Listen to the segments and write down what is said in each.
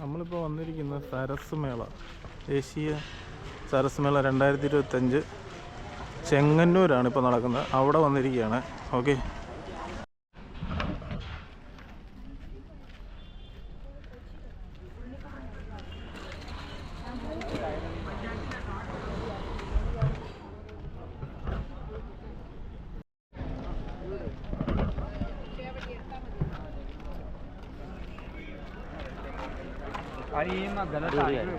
നമ്മളിപ്പോൾ വന്നിരിക്കുന്ന സരസ് മേള ദേശീയ സരസ് മേള രണ്ടായിരത്തി ഇരുപത്തഞ്ച് ചെങ്ങന്നൂരാണ് ഇപ്പോൾ നടക്കുന്നത്. അവിടെ വന്നിരിക്കുകയാണ്. ഓക്കെ. अरे ये मैं गलत आ रही हूँ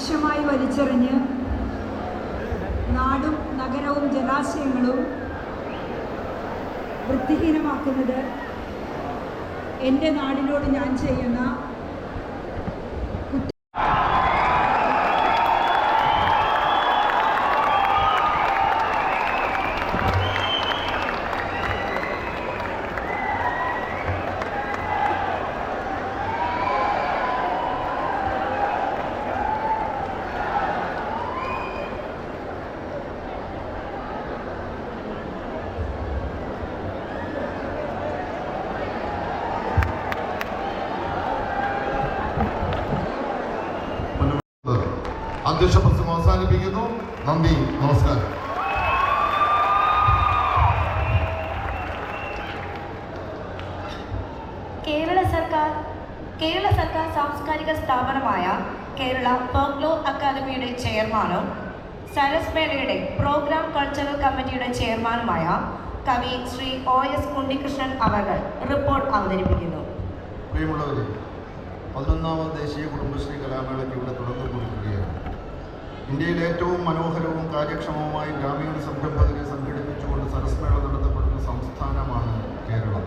അലക്ഷ്യമായി വലിച്ചെറിഞ്ഞ് നാടും നഗരവും ജലാശയങ്ങളും വൃത്തിഹീനമാക്കുന്നത് എന്റെ നാടിനോട് ഞാൻ ചെയ്യുന്ന നന്ദി നമസ്കാരം. കേരള സർക്കാർ കേരള സർക്കാർ സാംസ്കാരിക സ്ഥാപനമായ കേരള ഫോക്ലോർ അക്കാദമിയുടെ ചെയർമാനും സരസ് മേളയുടെ പ്രോഗ്രാം കൾച്ചറൽ കമ്മിറ്റിയുടെ ചെയർമാനുമായ കവി ശ്രീ ഒ എസ് ഉണ്ണികൃഷ്ണൻ അവർ റിപ്പോർട്ട് അവതരിപ്പിക്കുന്നു. പ്രിയമുള്ളവരെ പതിനൊന്നാമത് ദേശീയ കുടുംബശ്രീ കലാമേളയ്ക്ക് ഇവിടെ തുടക്കം ഇന്ത്യയിലെ ഏറ്റവും മനോഹരവും കാര്യക്ഷമവുമായി ഗ്രാമീണ സംരംഭകരെ സംഘടിപ്പിച്ചുകൊണ്ട് സരസ്മേള നടത്തപ്പെടുന്ന സംസ്ഥാനമാണ് കേരളം.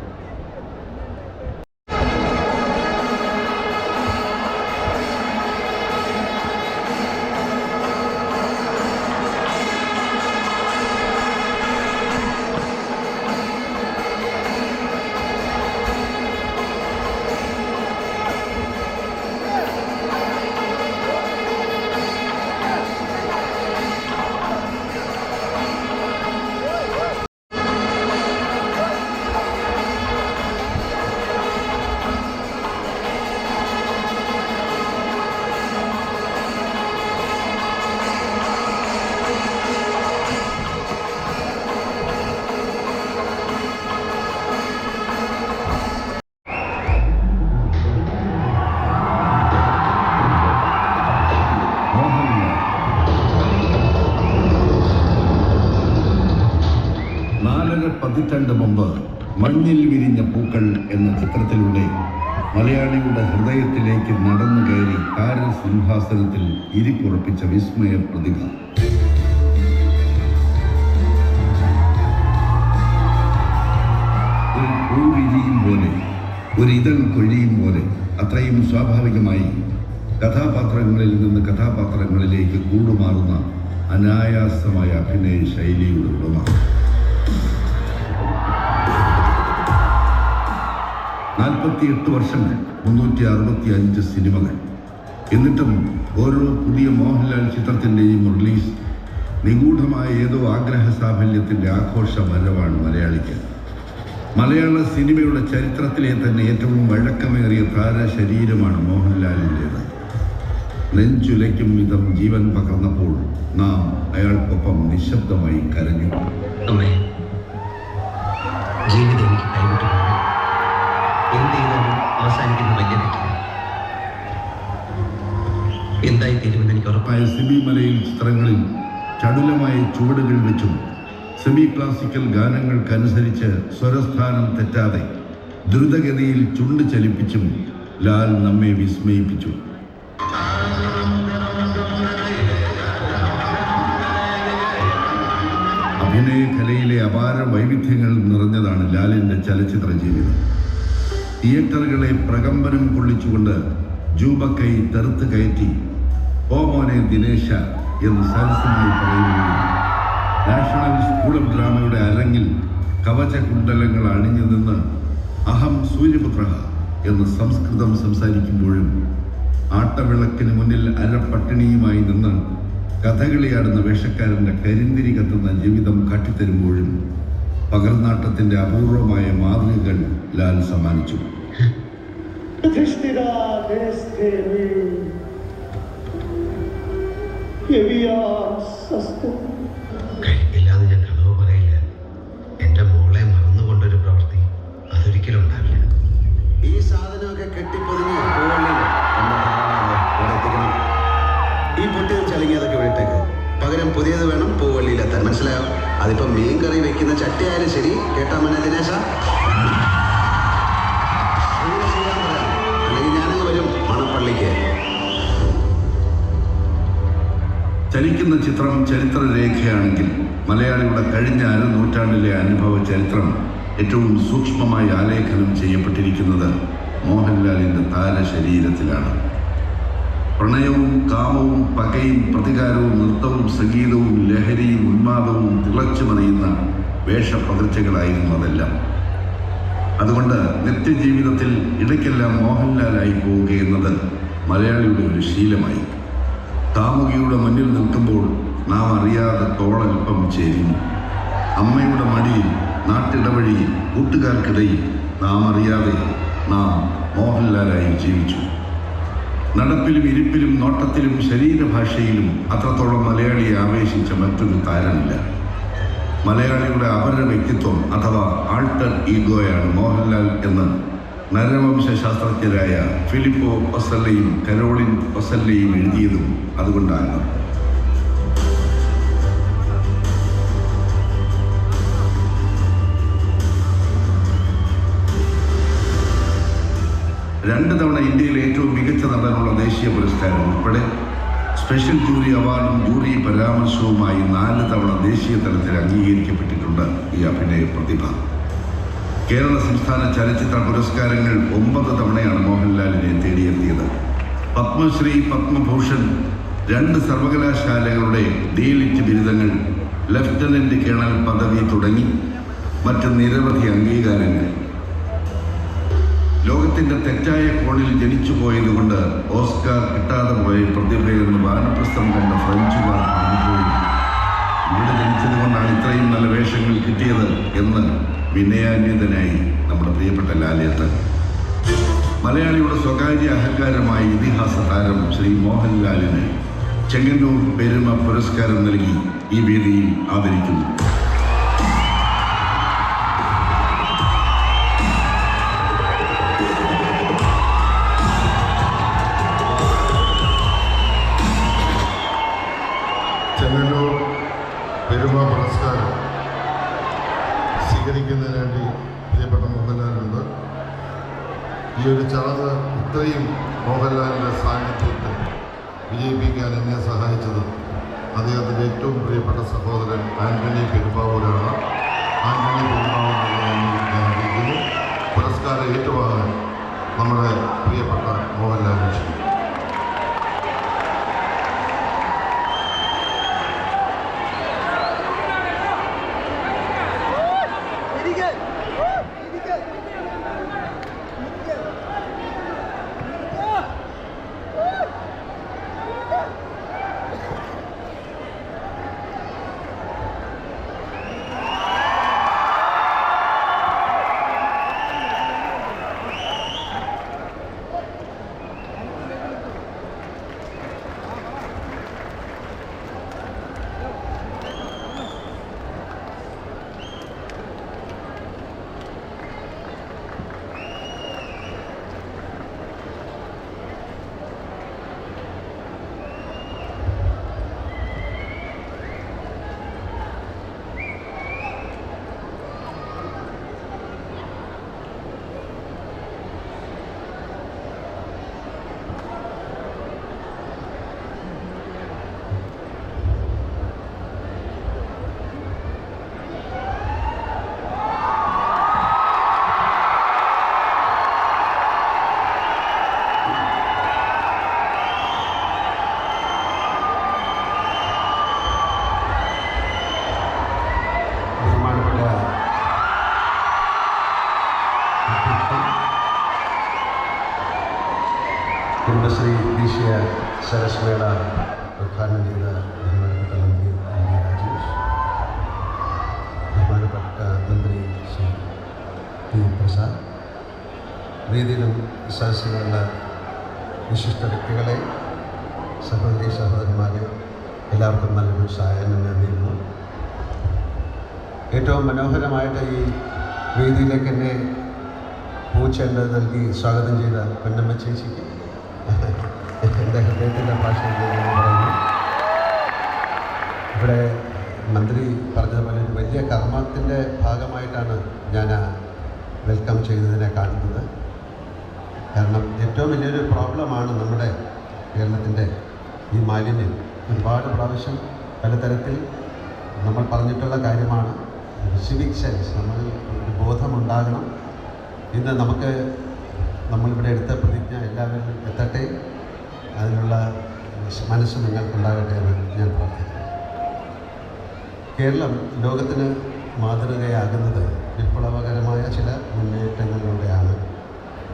ഹൃദയത്തിലേക്ക് നടന്നു കയറി താരസിംഹാസനത്തിൽ ഇരിപ്പുറപ്പിച്ച വിസ്മയ പ്രതിഭ ഒരു പോലെ ഒരു ഇതൾ കൊഴിയും പോലെ അത്രയും സ്വാഭാവികമായി കഥാപാത്രങ്ങളിൽ നിന്ന് കഥാപാത്രങ്ങളിലേക്ക് കൂടുമാറുന്ന അനായാസമായ അഭിനയ ശൈലിയുടെ ഉടമ. നാൽപ്പത്തിയെട്ട് വർഷങ്ങൾ മുന്നൂറ്റി അറുപത്തി അഞ്ച് സിനിമകൾ. എന്നിട്ടും ഓരോ പുതിയ മോഹൻലാൽ ചിത്രത്തിന്റെയും റിലീസ് നിഗൂഢമായ ഏതോ ആഗ്രഹ സാഫല്യത്തിന്റെ ആഘോഷ വരവാണ് മലയാളിക്ക്. മലയാള സിനിമയുടെ ചരിത്രത്തിലെ തന്നെ ഏറ്റവും വഴക്കമേറിയ താരശരീരമാണ് മോഹൻലാലിന്റേത്. നെഞ്ചുലയ്ക്കും വിധം ജീവൻ പകർന്നപ്പോൾ നാം അയാൾക്കൊപ്പം നിശബ്ദമായി കരഞ്ഞു. ജീവിതം അവസാനിക്കുന്ന വലിയ എന്തായി തീരുമെന്ന് എനിക്ക് ഉറപ്പായി സിബി മലയിൽ ചിത്രങ്ങളിൽ ചടുലമായ ചുവടുകൾ വെച്ചും സെമി ക്ലാസിക്കൽ ഗാനങ്ങൾക്കനുസരിച്ച് സ്വരസ്ഥാനം തെറ്റാതെ ദ്രുതഗതിയിൽ ചുണ്ട് ചലിപ്പിച്ചും ലാൽ നമ്മെ വിസ്മയിപ്പിച്ചു. അഭിനയ കലയിലെ അപാര വൈവിധ്യങ്ങൾ നിറഞ്ഞതാണ് ലാലിന്റെ ചലച്ചിത്ര ജീവിതം തിയേറ്ററുകളെ പ്രകമ്പനം കൊള്ളിച്ചുകൊണ്ട് ജൂബക്കൈ തെറുത്ത് കയറ്റി ഓമോനെ ദിനേശ എന്ന് സരസമായി പറയുന്നു നാഷണൽ സ്കൂൾ ഓഫ് ഡ്രാമയുടെ അരങ്ങിൽ കവചകുണ്ടലങ്ങൾ അണിഞ്ഞു നിന്ന് അഹം സൂര്യപുത്ര എന്ന് സംസ്കൃതം സംസാരിക്കുമ്പോഴും ആട്ടവിളക്കിന് മുന്നിൽ അരപ്പട്ടിണിയുമായി നിന്ന് കഥകളിയാടുന്ന വേഷക്കാരന്റെ കരിന്തിരി കത്തുന്ന ജീവിതം കാട്ടിത്തരുമ്പോഴും പകർനാട്ടത്തിന്റെ അപൂർവമായ മാതൃകകൾ ലാൽ സമ്മാനിച്ചു. ഞാൻ കളവ് പറയില്ല. എന്റെ മോളെ മറന്നുകൊണ്ടൊരു പ്രവൃത്തി അതൊരിക്കലും ഉണ്ടാവില്ല ഈ സാധനമൊക്കെ കെട്ടിപ്പൊതിഞ്ഞ് ഈ ചലങ്ങിയതൊക്കെ വിട്ടേക്ക്. പകരം പുതിയത് വേണം പൂവള്ളിയിലെത്താൻ. മനസ്സിലായോ? അതിപ്പോ മീൻ കറി വെക്കുന്ന ചട്ടിയായാലും ശരി. കേട്ടാ മനാ ദിനേശ? അല്ലെങ്കിൽ ഞാനങ്ങ് വരും മണപ്പള്ളിക്ക്. ചലിക്കുന്ന ചിത്രം ചരിത്രരേഖയാണെങ്കിൽ മലയാളിയുടെ കഴിഞ്ഞ അര നൂറ്റാണ്ടിലെ അനുഭവ ചരിത്രം ഏറ്റവും സൂക്ഷ്മമായി ആലേഖനം ചെയ്യപ്പെട്ടിരിക്കുന്നത് മോഹൻലാലിന്റെ താരശരീരത്തിലാണ്. പ്രണയവും കാമവും പകയും പ്രതികാരവും നൃത്തവും സംഗീതവും ലഹരിയും ഉന്മാദവും തിളച്ചു മറിയുന്ന വേഷപ്പകർച്ചകളായിരുന്നു അതെല്ലാം. അതുകൊണ്ട് നിത്യജീവിതത്തിൽ ഇടയ്ക്കെല്ലാം മോഹൻലാലായി പോവുക എന്നത് മലയാളിയുടെ ഒരു ശീലമായി. കാമുകിയുടെ മുന്നിൽ നിൽക്കുമ്പോൾ നാം അറിയാതെ തോളൽപ്പം ചേരുന്നു. അമ്മയുടെ മടിയിൽ നാട്ടിടവഴിയിൽ കൂട്ടുകാർക്കിടയിൽ നാം അറിയാതെ നാം മോഹൻലാലായി ജീവിച്ചു. നടപ്പിലും ഇരിപ്പിലും നോട്ടത്തിലും ശരീരഭാഷയിലും അത്രത്തോളം മലയാളിയെ ആവേശിച്ച മറ്റൊരു താരമില്ല. മലയാളിയുടെ അപര വ്യക്തിത്വം അഥവാ ആൾട്ടർ ഈഗോയാണ് മോഹൻലാൽ എന്ന് നരവംശ ശാസ്ത്രജ്ഞരായ ഫിലിപ്പോ ഒസല്ലയും കരോളിൻ ഒസല്ലയും എഴുതിയതും അതുകൊണ്ടാണ്. രണ്ട് തവണ ഇന്ത്യയിലെ ഏറ്റവും മികച്ച നടനുള്ള ദേശീയ പുരസ്കാരം ഉൾപ്പെടെ സ്പെഷ്യൽ ജൂറി അവാർഡും ജൂറി പരാമർശവുമായി നാല് തവണ ദേശീയ തലത്തിൽ അംഗീകരിക്കപ്പെട്ടിട്ടുണ്ട് ഈ അഭിനയ പ്രതിഭ. കേരള സംസ്ഥാന ചലച്ചിത്ര പുരസ്കാരങ്ങൾ ഒമ്പത് തവണയാണ് മോഹൻലാലിനെ തേടിയെത്തിയത്. പത്മശ്രീ പത്മഭൂഷൺ രണ്ട് സർവകലാശാലകളുടെ ഡീലിറ്റ് ബിരുദങ്ങൾ ലഫ്റ്റനന്റ് കേണൽ പദവി തുടങ്ങി മറ്റ് നിരവധി അംഗീകാരങ്ങൾ. ലോകത്തിന്റെ തെറ്റായ കോണിൽ ജനിച്ചു പോയതുകൊണ്ട് ഓസ്കാർ കിട്ടാതെ പോയ പ്രതിഭയെന്ന് വാനപ്രസ്ഥം കണ്ട ഫ്രഞ്ചുകാർ പറഞ്ഞുപോയി ഇവിടെ ജനിച്ചത് കൊണ്ടാണ് ഇത്രയും നല്ല വേഷങ്ങൾ കിട്ടിയത് എന്ന് വിനയാന്യതനായി നമ്മുടെ പ്രിയപ്പെട്ട ലാലേട്ടൻ. മലയാളിയുടെ സ്വകാര്യ അഹങ്കാരമായ ഇതിഹാസ താരം ശ്രീ മോഹൻലാലിന് ചെങ്ങന്നൂർ പെരുമ പുരസ്കാരം നൽകി ഈ വേദിയിൽ ആദരിക്കുന്നു. മോഹൻലാലിന്റെ സാന്നിധ്യത്തിൽ വിജയിപ്പിക്കാൻ എന്നെ സഹായിച്ചത് അദ്ദേഹത്തിന്റെ ഏറ്റവും പ്രിയപ്പെട്ട സഹോദരൻ ആന്റണി പെരുമ്പാവൂരാണ്. ആന്റണി പെരുമ്പാവൂരിനെ പുരസ്കാരം ഏറ്റുവാങ്ങാൻ നമ്മുടെ പ്രിയപ്പെട്ട മോഹൻലാൽ ക്ഷണിക്കുന്നു വിശിഷ്ട വ്യക്തികളെ സഹോദരി സഹോദരന്മാരെ എല്ലാവർക്കും നല്ലൊരു സഹായം നേടിയിരുന്നു ഏറ്റവും മനോഹരമായിട്ട് ഈ വേദിയിലേക്ക് എന്നെ പൂച്ചേണ്ടത് നൽകി സ്വാഗതം ചെയ്ത പൊന്നമ്മ ചേച്ചിക്ക് എന്റെ ഹൃദയത്തിന്റെ ഭാഷയിൽ പറയുന്നു. ഇവിടെ മന്ത്രി പറഞ്ഞതുപോലെ ഒരു വലിയ കർമ്മത്തിന്റെ ഭാഗമായിട്ടാണ് ഞാൻ വെൽക്കം ചെയ്തതിനെ കാണുന്നത്. കാരണം ഏറ്റവും വലിയൊരു പ്രോബ്ലമാണ് നമ്മുടെ കേരളത്തിന്റെ ഈ മാലിന്യം. ഒരുപാട് പ്രാവശ്യം പലതരത്തിൽ നമ്മൾ പറഞ്ഞിട്ടുള്ള കാര്യമാണ്. സിവിക് സെൻസ് നമ്മൾ ഒരു ബോധമുണ്ടാകണം. ഇന്ന് നമുക്ക് നമ്മളിവിടെ എടുത്ത പ്രതിജ്ഞ എല്ലാവരും എത്തട്ടെ. അതിനുള്ള മനസ്സ് നിങ്ങൾക്കുണ്ടാകട്ടെ എന്ന് ഞാൻ പ്രാർത്ഥിക്കുന്നു. കേരളം ലോകത്തിന് മാതൃകയാകുന്നത് വിപ്ലവകരമായ ചില മുന്നേറ്റങ്ങളിലൂടെയാണ്.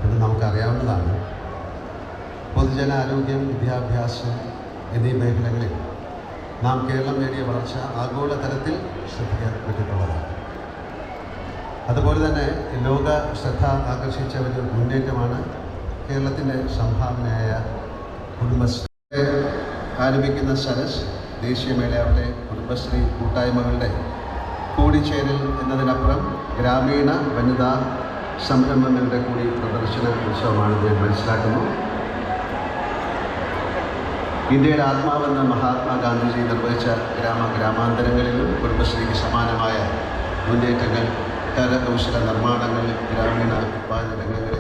ഇത് നമുക്കറിയാവുന്നതാണ്. പൊതുജനാരോഗ്യം വിദ്യാഭ്യാസം എന്നീ മേഖലകളിൽ നാം കേരളം നേടിയ വളർച്ച ആഗോളതലത്തിൽ ശ്രദ്ധിക്കപ്പെട്ടിട്ടുള്ളതാണ്. അതുപോലെ തന്നെ ലോക ശ്രദ്ധ ആകർഷിച്ച ഒരു മുന്നേറ്റമാണ് കേരളത്തിന്റെ സംഭാവനയായ കുടുംബശ്രീ ആരംഭിക്കുന്ന സരസ് ദേശീയമേളയുടെ കുടുംബശ്രീ കൂട്ടായ്മകളുടെ കൂടിച്ചേരൽ എന്നതിനപ്പുറം ഗ്രാമീണ വനിതാ സംരംഭങ്ങളുടെ കൂടി പ്രദർശന ഉത്സവമാണിത് മനസ്സിലാക്കുന്നു. ഇന്ത്യയുടെ ആത്മാവെന്ന മഹാത്മാഗാന്ധിജി നിർവഹിച്ച ഗ്രാമ ഗ്രാമാന്തരങ്ങളിലും കുടുംബശ്രീക്ക് സമാനമായ മുന്നേറ്റങ്ങൾ കരകൗശല നിർമ്മാണങ്ങൾ ഗ്രാമീണ ഉത്പാദന രംഗങ്ങളിൽ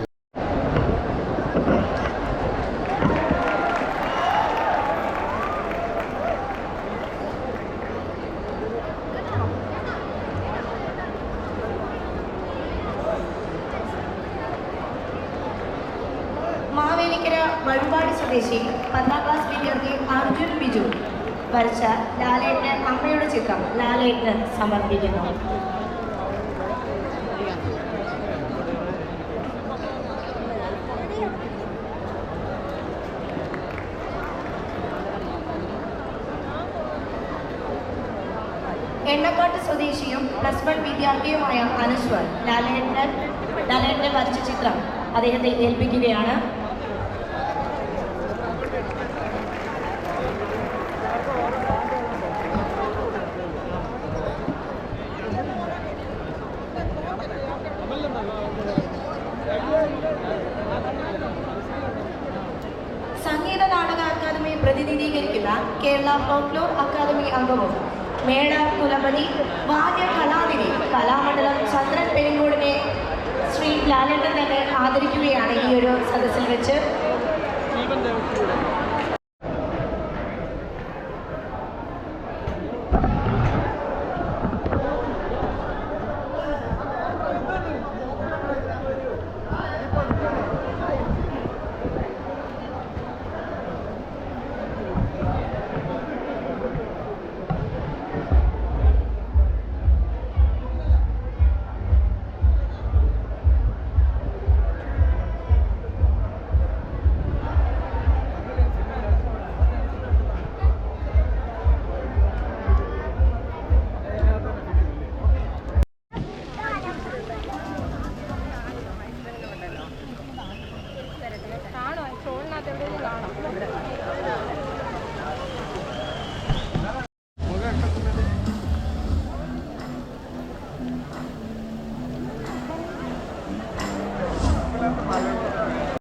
വഴുപാടി സ്വദേശി പത്താം ക്ലാസ് വിദ്യാർത്ഥി അർജുൻ ബിജു വരച്ച ലാലേട്ടന് അമ്മയുടെ ചിത്രം ലാലേട്ടന് സമർപ്പിക്കുന്നു. എണ്ണക്കാട്ട് സ്വദേശിയും പ്ലസ് വൺ വിദ്യാർത്ഥിയുമായ അനശ്വർ ലാലേട്ടൻ ലാലേട്ടനെ വരച്ച ചിത്രം അദ്ദേഹത്തെ ഏൽപ്പിക്കുകയാണ്.